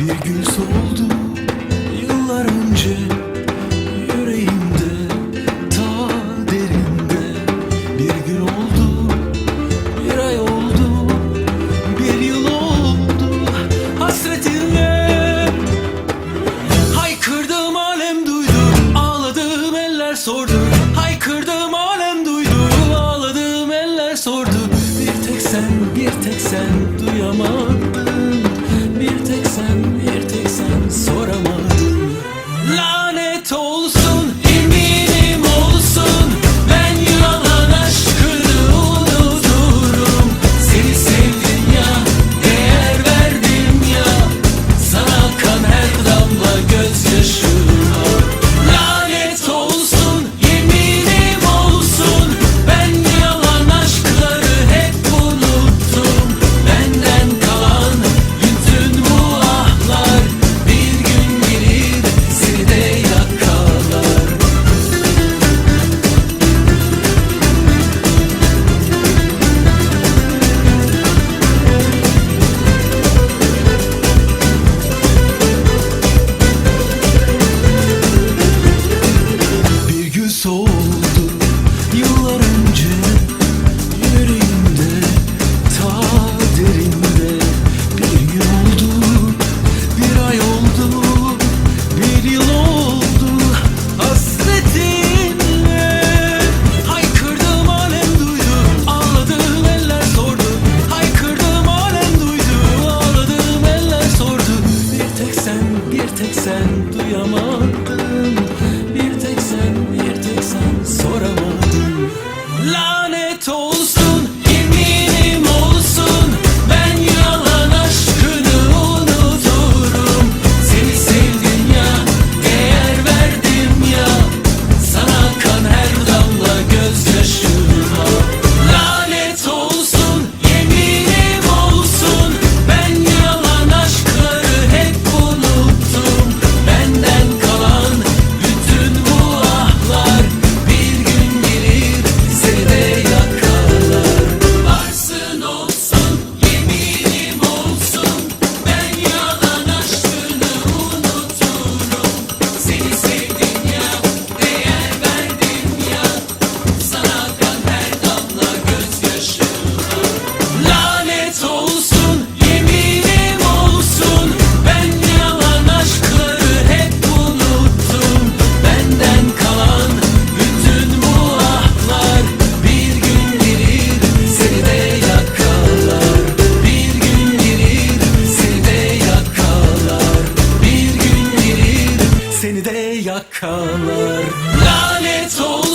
Bir gül soldu yıllar önce Yüreğimde ta derinde. Bir gün oldu bir ay oldu Bir yıl oldu hasretinle Haykırdım alem duydu Ağladığım eller sordu. Haykırdım alem duydu Ağladığım eller sordu. Bir tek sen bir tek sen duyamadın şakalar Lanet olsun